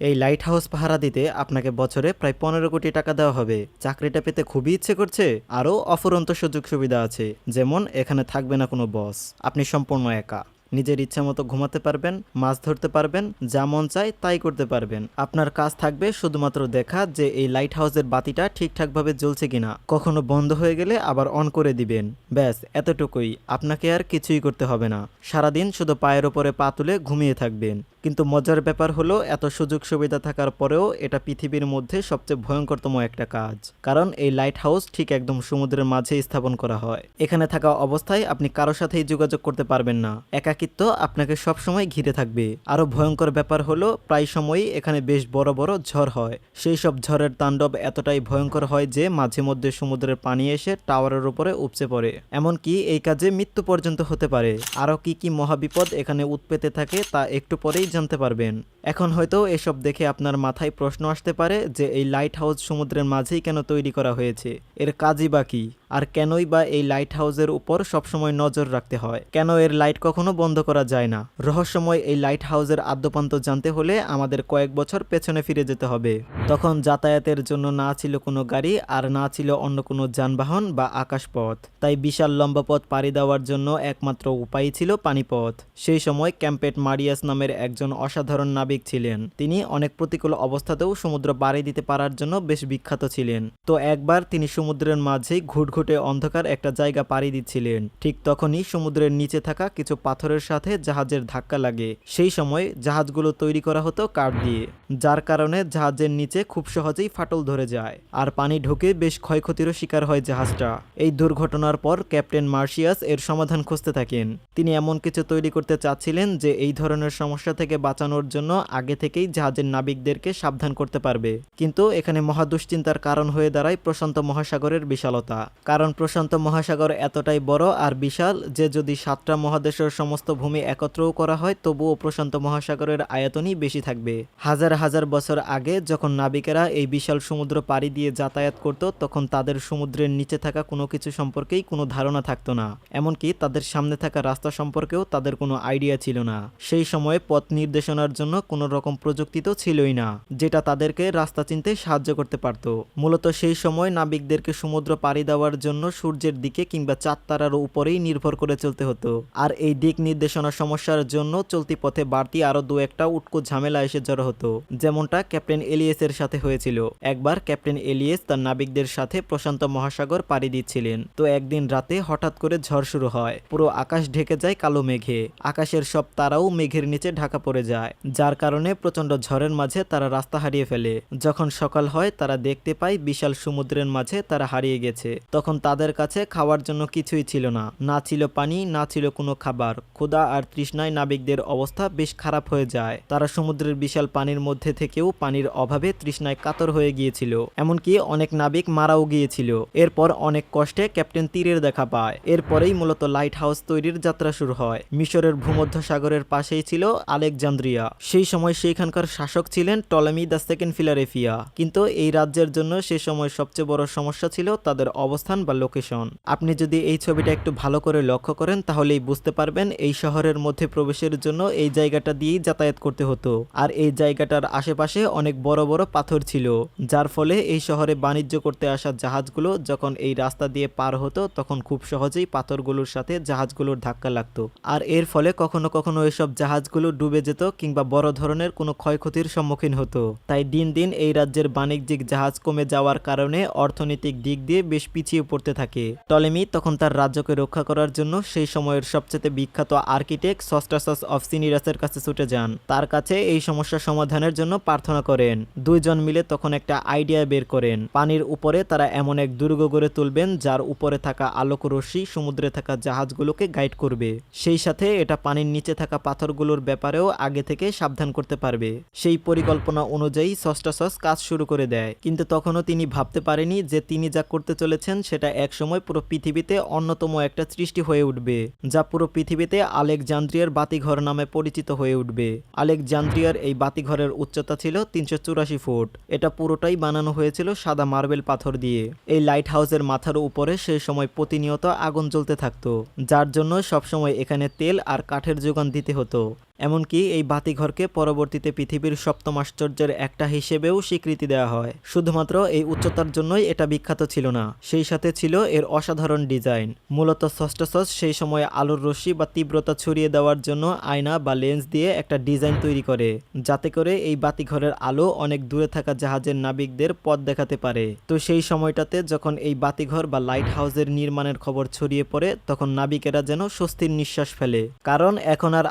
এই light house পাহারা দিতে আপনাকে বছরে প্রায় পনেরো কোটি টাকা দেওয়া হবে। চাকরিটা পেতে খুবই ইচ্ছে করছে, আরও অফুরন্ত সুযোগ সুবিধা আছে, যেমন এখানে থাকবে না কোনো বস আপনি সম্পূর্ণ একা। নিজের ইচ্ছা মতো ঘুমাতে পারবেন, মাছ ধরতে পারবেন, যা মন চায় তাই করতে পারবেন। আপনার কাজ থাকবে শুধুমাত্র দেখা যে এই লাইট হাউসের বাতিটা ঠিকঠাকভাবে জ্বলছে কিনা। কখনো বন্ধ হয়ে গেলে আবার অন করে দিবেন। ব্যাস, এতটুকুই। আপনাকে আর কিছুই করতে হবে না। সারাদিন শুধু পায়ের ওপরে পা তুলে ঘুমিয়ে থাকবেন। কিন্তু মজার ব্যাপার হলো, এত সুযোগ সুবিধা থাকার পরেও এটা পৃথিবীর মধ্যে সবচেয়ে ভয়ঙ্করতম একটা কাজ। কারণ এই লাইট হাউস ঠিক একদম সমুদ্রের মাঝে স্থাপন করা হয়। এখানে থাকা অবস্থায় আপনি কারও সাথেই যোগাযোগ করতে পারবেন না। একাকিত্ব আপনাকে সবসময় ঘিরে থাকবে। আরও ভয়ঙ্কর ব্যাপার হলো, প্রায় সময়ই এখানে বেশ বড় বড় ঝড় হয়। সেই সব ঝড়ের তাণ্ডব এতটাই ভয়ঙ্কর হয় যে মাঝে মধ্যে সমুদ্রের পানি এসে টাওয়ারের উপরে উপচে পড়ে। এমনকি এই কাজে মৃত্যু পর্যন্ত হতে পারে। আরও কি কি মহাবিপদ এখানে উৎপেতে থাকে তা একটু পরেই জানতে পারবেন। এখন হয়তো এসব দেখে আপনার মাথায় প্রশ্ন আসতে পারে যে এই লাইট হাউস সমুদ্রের মাঝেই কেন তৈরি করা হয়েছে? এর কাজই বা কি? আর কেনই বা এই লাইট হাউসের উপর সবসময় নজর রাখতে হয়? কেন এর লাইট কখনো বন্ধ করা যায় না? রহস্যময় এই লাইট হাউসের আদ্যপান্ত জানতে হলে আমাদের কয়েক বছর পেছনে ফিরে যেতে হবে। তখন যাতায়াতের জন্য না ছিল কোনো গাড়ি আর না ছিল অন্য কোনো যানবাহন বা আকাশপথ। তাই বিশাল লম্বা পথ পাড়ি দেওয়ার জন্য একমাত্র উপায় ছিল পানিপথ। সেই সময় ক্যাম্পেট মারিয়াস নামের একজন অসাধারণ নাবিক ছিলেন। তিনি অনেক প্রতিকূল অবস্থাতেও সমুদ্র পাড়ি দিতে পারার জন্য বেশ বিখ্যাত ছিলেন। তো একবার তিনি সমুদ্রের মাঝেই ঘুটঘুটে অন্ধকার একটা জায়গা পাড়ি দিচ্ছিলেন। ঠিক তখনই সমুদ্রের নিচে থাকা কিছু পাথরের সাথে জাহাজের ধাক্কা লাগে। সেই সময় জাহাজগুলো তৈরি করা হতো কাঠ দিয়ে, যার কারণে জাহাজের নিচে খুব সহজেই ফাটল ধরে যায় আর পানি ঢুকে বেশ ক্ষয়ক্ষতিরও শিকার হয় জাহাজটা। এই দুর্ঘটনার পর ক্যাপ্টেন মার্শিয়াস এর সমাধান খুঁজতে থাকেন। তিনি এমন কিছু তৈরি করতে চাচ্ছিলেন যে এই ধরনের সমস্যা থেকে বাঁচানোর জন্য আগে থেকেই জাহাজের নাবিকদেরকে সাবধান করতে পারবে। কিন্তু এখানে মহা দুশ্চিন্তার কারণ হয়ে দাঁড়ায় প্রশান্ত মহাসাগরের বিশালতা। কারণ প্রশান্ত মহাসাগর এতটাই বড় আর বিশাল যে যদি সাতটা মহাদেশের সমস্ত ভূমি একত্রও করা হয়, তবুও প্রশান্ত মহাসাগরের আয়তনই বেশি থাকবে। হাজার হাজার বছর আগে যখন নাবিকেরা এই বিশাল সমুদ্র পাড়ি দিয়ে যাতায়াত করত, তখন তাদের সমুদ্রের নিচে থাকা কোনো কিছু সম্পর্কেই কোনো ধারণা থাকতো না। এমনকি তাদের সামনে থাকা রাস্তা সম্পর্কেও তাদের কোনো আইডিয়া ছিল না। সেই সময়ে পথ নির্দেশনার জন্য কোনো রকম প্রযুক্তি তো ছিলই না, যেটা তাদেরকে রাস্তা চিনতে সাহায্য করতে পারত। মূলত সেই সময় নাবিকদেরকে সমুদ্র পাড়ি দেওয়ার জন্য সূর্যের দিকে কিংবা চাঁদ তারার উপরেই নির্ভর করে চলতে হতো। আর এই দিক নির্দেশনা সমস্যার জন্য চলতি পথে বাড়তি আরও দু একটা উটকো ঝামেলা এসে জড়ো হতো। যেমনটা ক্যাপ্টেন এলিয়েসের সাথে হয়েছিল। একবার ক্যাপ্টেন এলিয়েস তার নাবিকদের সাথে প্রশান্ত মহাসাগর পাড়ি দিচ্ছিলেন। তো একদিন রাতে হঠাৎ করে ঝড় শুরু হয়। পুরো আকাশ ঢেকে যায় কালো মেঘে। আকাশের সব তারাও মেঘের নিচে ঢাকা পড়ে যায়। যার কারণে প্রচণ্ড ঝড়ের মাঝে তারা রাস্তা হারিয়ে ফেলে। যখন সকাল হয়, তারা দেখতে পায় বিশাল সমুদ্রের মাঝে তারা হারিয়ে গেছে। তখন তাদের কাছে খাওয়ার জন্য কিছুই ছিল না। না ছিল পানি, না ছিল কোনো খাবার। ক্ষুধা আর তৃষ্ণায় নাবিকদের অবস্থা বেশ খারাপ হয়ে যায়। তারা সমুদ্রের বিশাল পানির মধ্যে থেকেও পানির অভাবে তৃষ্ণায় কাতর হয়ে গিয়েছিল। এমনকি অনেক নাবিক মারাও গিয়েছিল। এরপর অনেক কষ্টে ক্যাপ্টেন তীরের দেখা পায়। এরপরেই মূলত লাইট হাউস তৈরির যাত্রা শুরু হয়। মিশরের ভূমধ্য সাগরের পাশেই ছিল আলেকজান্দ্রিয়া। সেই সময় সেইখানকার শাসক ছিলেন টলেমি দ্য সেকেন্ড ফিলারেফিয়া। কিন্তু এই রাজ্যের জন্য সে সময় সবচেয়ে বড় সমস্যা ছিল তাদের অবস্থান বা লোকেশন আপনি যদি এই ছবিটা একটু ভালো করে লক্ষ্য করেন, তাহলেই বুঝতে পারবেন এই শহরের মধ্যে প্রবেশের জন্য এই জায়গাটা দিয়েই যাতায়াত করতে হতো। আর এই জায়গাটার আশেপাশে অনেক বড় বড় পাথর ছিল, যার ফলে এই শহরে বাণিজ্য করতে আসা জাহাজগুলো যখন এই রাস্তা দিয়ে পার হতো, তখন খুব সহজেই পাথরগুলোর সাথে জাহাজগুলোর ধাক্কা লাগতো। আর এর ফলে কখনো কখনো এসব জাহাজগুলো ডুবে যেত কিংবা বড় ধরনের কোনো ক্ষয়ক্ষতির সম্মুখীন হতো। তাই দিন দিন এই রাজ্যের বাণিজ্যিক জাহাজ কমে যাওয়ার কারণে অর্থনৈতিক দিক দিয়ে বেশ পিছিয়ে পড়তে থাকে। টলেমি তখন তার রাজ্যকে রক্ষা করার জন্য সেই সময়ের সবচেয়ে বিখ্যাত আর্কিটেক্ট সস্টাসাস অফ সিনিরাসের কাছে ছুটে যান। তার কাছে এই সমস্যা সমাধানের জন্য প্রার্থনা করেন। দুইজন মিলে তখন একটা আইডিয়া বের করেন। পানির উপরে তারা এমন এক দুর্গ গড়ে তুলবেন, যার উপরে থাকা আলোক রশ্মি সমুদ্রে থাকা জাহাজগুলোকে গাইড করবে। সেই সাথে এটা পানির নিচে থাকা পাথরগুলোর ব্যাপারেও আগে থেকে সাবধান করতে পারবে। সেই পরিকল্পনা অনুযায়ী সস্টাসস কাজ শুরু করে দেয়। কিন্তু তখনও তিনি ভাবতে পারেনি যে তিনি যা করতে চলেছেন সেটা একসময় পুরো পৃথিবীতে অন্যতম একটা সৃষ্টি হয়ে উঠবে, যা পুরো পৃথিবীতে আলেকজান্দ্রিয়ার বাতিঘর নামে পরিচিত হয়ে উঠবে। আলেকজান্দ্রিয়ার এই বাতিঘরের উচ্চতা ছিল তিনশো চুরাশি ফুট। এটা পুরোটাই বানানো হয়েছিল সাদা মার্বেল পাথর দিয়ে। এই লাইট হাউসের মাথার উপরে সেই সময় প্রতিনিয়ত আগুন জ্বলতে থাকতো, যার জন্য সবসময় এখানে তেল আর কাঠের যোগান দিতে হতো। এমনকি এই বাতিঘরকে পরবর্তীতে পৃথিবীর সপ্তম আশ্চর্যের একটা হিসেবেও স্বীকৃতি দেওয়া হয়। শুধুমাত্র এই উচ্চতার জন্যই এটা বিখ্যাত ছিল না, সেই সাথে ছিল এর অসাধারণ ডিজাইন। মূলত সস্টসস সেই সময় আলোর রশ্মি বা তীব্রতা ছড়িয়ে দেওয়ার জন্য আয়না বা লেন্স দিয়ে একটা ডিজাইন তৈরি করে, যাতে করে এই বাতিঘরের আলো অনেক দূরে থাকা জাহাজের নাবিকদের পথ দেখাতে পারে। তো সেই সময়টাতে যখন এই বাতিঘর বা লাইট হাউসের নির্মাণের খবর ছড়িয়ে পড়ে, তখন নাবিকেরা যেন স্বস্তির নিঃশ্বাস ফেলে। কারণ এখন আর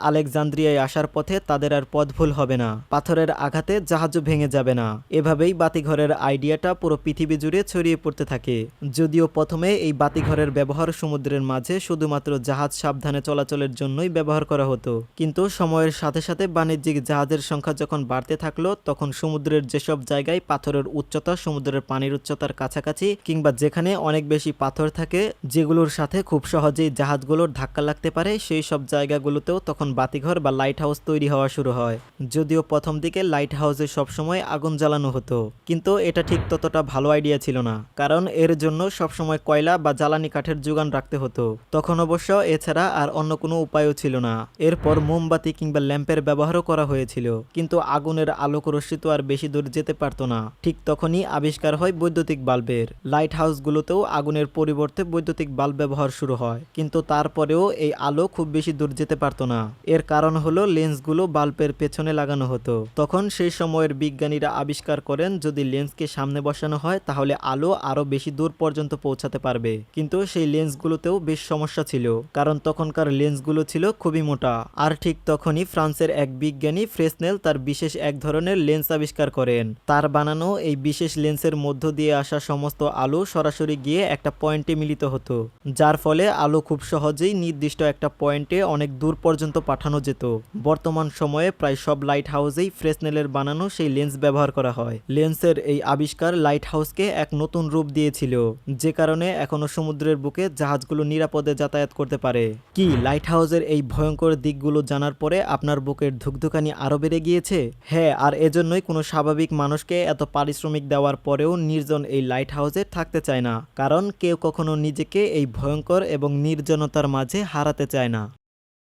আলেকজান্দ্রিয়ায় আসার পথে তাদের আর পথ ভুল হবে না। পাথরের আঘাতে জাহাজও ভেঙে যাবে না। এভাবেই বাতিঘরের আইডিয়াটা পুরো পৃথিবী জুড়ে ছড়িয়ে পড়তে থাকে। যদিও প্রথমে এই বাতিঘরের ব্যবহার সমুদ্রের মাঝে শুধুমাত্র জাহাজ সাবধানে চলাচলের জন্যই ব্যবহার করা হতো। কিন্তু সময়ের সাথে সাথে বাণিজ্যিক জাহাজের সংখ্যা যখন বাড়তে থাকল, তখন সমুদ্রের যেসব জায়গায় পাথরের উচ্চতা, সমুদ্রের পানির উচ্চতার কাছাকাছি কিংবা যেখানে অনেক বেশি পাথর থাকে, যেগুলোর সাথে খুব সহজেই জাহাজগুলোর ধাক্কা লাগতে পারে, সেই সব জায়গাগুলোতেও তখন বাতিঘর বা লাইট হাউস তৈরি হওয়া শুরু হয়। যদিও প্রথম দিকে লাইট হাউসে সবসময় আগুন জ্বালানো হতো, কিন্তু এটা ঠিক ততটা ভালো আইডিয়া ছিল না, কারণ এর জন্য সবসময় কয়লা বা জ্বালানি কাঠের যোগান রাখতে হতো। তখন অবশ্য এছাড়া আর অন্য কোনো উপায়ও ছিল না। এরপর মোমবাতি কিংবা ল্যাম্পের ব্যবহারও করা হয়েছিল, কিন্তু আগুনের আলোক রশ্মি তো আর বেশি দূর যেতে পারতো না। ঠিক তখনই আবিষ্কার হয় বৈদ্যুতিক বাল্বের। লাইট হাউসগুলোতেও আগুনের পরিবর্তে বৈদ্যুতিক বাল্ব ব্যবহার শুরু হয়, কিন্তু তারপরেও এই আলো খুব বেশি দূর যেতে পারতো না। এর কারণ হলো লেন্সগুলো বাল্বের পেছনে লাগানো হতো। তখন সেই সময়ের বিজ্ঞানীরা আবিষ্কার করেন, যদি লেন্সকে সামনে বসানো হয়, তাহলে আলো আরও বেশি দূর পর্যন্ত পৌঁছাতে পারবে। কিন্তু সেই লেন্সগুলোতেও বেশ সমস্যা ছিল, কারণ তখনকার লেন্সগুলো ছিল খুবই মোটা। আর ঠিক তখনই ফ্রান্সের এক বিজ্ঞানী ফ্রেসনেল তার বিশেষ এক ধরনের লেন্স আবিষ্কার করেন। তার বানানো এই বিশেষ লেন্সের মধ্য দিয়ে আসা সমস্ত আলো সরাসরি গিয়ে একটা পয়েন্টে মিলিত হতো, যার ফলে আলো খুব সহজেই নির্দিষ্ট একটা পয়েন্টে অনেক দূর পর্যন্ত পাঠানো যেত। বর্তমান সময়ে প্রায় সব লাইট হাউসেই ফ্রেসনেলের বানানো সেই লেন্স ব্যবহার করা হয়। লেন্সের এই আবিষ্কার লাইট হাউসকে এক নতুন রূপ দিয়েছিল, যে কারণে এখনও সমুদ্রের বুকে জাহাজগুলো নিরাপদে যাতায়াত করতে পারে। কি লাইট হাউসের এই ভয়ঙ্কর দিকগুলো জানার পরে আপনার বুকের ধুকধুকানি আরও বেড়ে গিয়েছে? হ্যাঁ আর এজন্যই কোনো স্বাভাবিক মানুষকে এত পারিশ্রমিক দেওয়ার পরেও নির্জন এই লাইট হাউসে থাকতে চায় না, কারণ কেউ কখনো নিজেকে এই ভয়ঙ্কর এবং নির্জনতার মাঝে হারাতে চায় না।